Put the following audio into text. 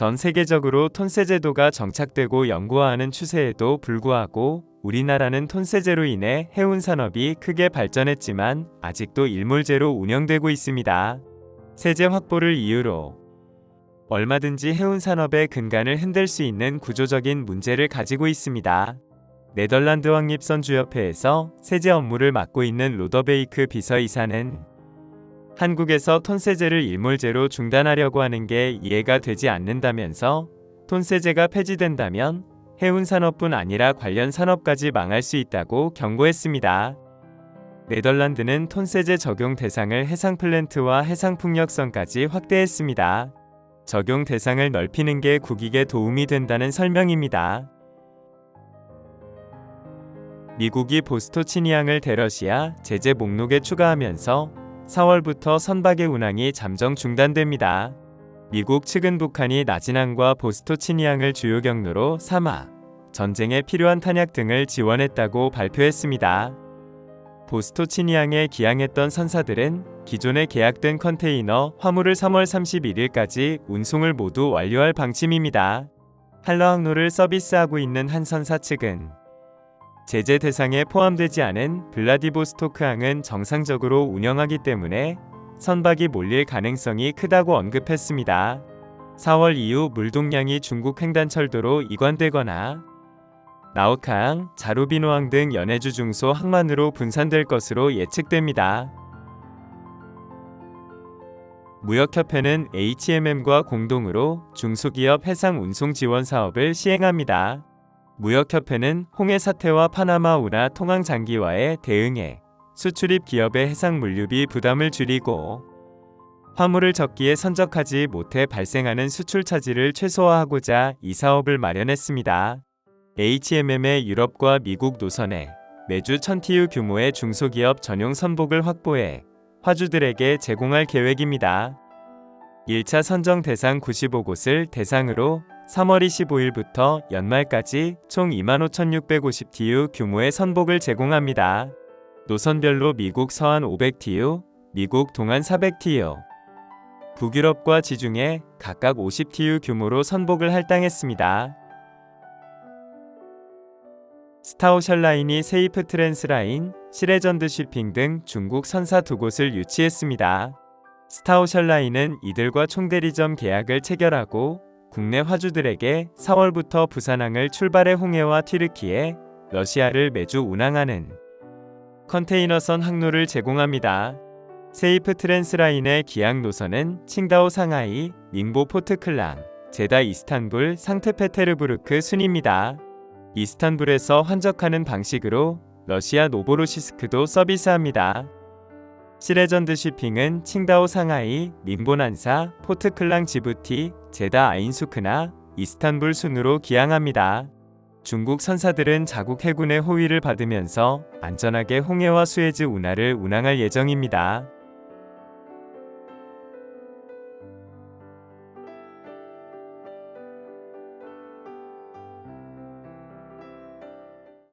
전 세계적으로 톤세 제도가 정착되고 연구화하는 추세에도 불구하고 우리나라는 톤세제로 인해 해운 산업이 크게 발전했지만 아직도 일몰제로 운영되고 있습니다. 세제 확보를 이유로 얼마든지 해운 산업의 근간을 흔들 수 있는 구조적인 문제를 가지고 있습니다. 네덜란드 왕립선주협회에서 세제 업무를 맡고 있는 로더베이크 비서이사는 한국에서 톤세제를 일몰제로 중단하려고 하는 게 이해가 되지 않는다면서 톤세제가 폐지된다면 해운 산업뿐 아니라 관련 산업까지 망할 수 있다고 경고했습니다. 네덜란드는 톤세제 적용 대상을 해상 플랜트와 해상 풍력선까지 확대했습니다. 적용 대상을 넓히는 게 국익에 도움이 된다는 설명입니다. 미국이 보스토치니항을 대러시아 제재 목록에 추가하면서 4월부터 선박의 운항이 잠정 중단됩니다. 미국 측은 북한이 나진항과 보스토치니항을 주요 경로로 삼아 전쟁에 필요한 탄약 등을 지원했다고 발표했습니다. 보스토치니항에 기항했던 선사들은 기존에 계약된 컨테이너 화물을 3월 31일까지 운송을 모두 완료할 방침입니다. 한러 항로를 서비스하고 있는 한 선사 측은 제재 대상에 포함되지 않은 블라디보스토크항은 정상적으로 운영하기 때문에 선박이 몰릴 가능성이 크다고 언급했습니다. 4월 이후 물동량이 중국 횡단철도로 이관되거나 나우카항, 자루비노항 등 연해주 중소 항만으로 분산될 것으로 예측됩니다. 무역협회는 HMM과 공동으로 중소기업 해상 운송 지원 사업을 시행합니다. 무역협회는 홍해 사태와 파나마 운하 통항 장기화에 대응해 수출입 기업의 해상 물류비 부담을 줄이고 화물을 적기에 선적하지 못해 발생하는 수출 차질을 최소화하고자 이 사업을 마련했습니다. HMM의 유럽과 미국 노선에 매주 1000TU 규모의 중소기업 전용 선복을 확보해 화주들에게 제공할 계획입니다. 1차 선정 대상 95곳을 대상으로 3월 25일부터 연말까지 총 25,650TU 규모의 선복을 제공합니다. 노선별로 미국 서한 500TU, 미국 동안 400TU, 북유럽과 지중해 각각 50TU 규모로 선복을 할당했습니다. 스타오셜 라인이 세이프 트랜스 라인, 시레전드 쉬핑 등 중국 선사 두 곳을 유치했습니다. 스타오셜 라인은 이들과 총대리점 계약을 체결하고 국내 화주들에게 4월부터 부산항을 출발해 홍해와 튀르키예, 러시아를 매주 운항하는 컨테이너선 항로를 제공합니다. 세이프 트랜스라인의 기항 노선은 칭다오 상하이, 닝보 포트클랑, 제다 이스탄불, 상트페테르부르크 순입니다. 이스탄불에서 환적하는 방식으로 러시아 노보로시스크도 서비스합니다. 시레전드 쉬핑은 칭다오 상하이, 민보난사, 포트클랑 지부티, 제다 아인수크나 이스탄불 순으로 기항합니다. 중국 선사들은 자국 해군의 호위를 받으면서 안전하게 홍해와 수에즈 운하를 운항할 예정입니다.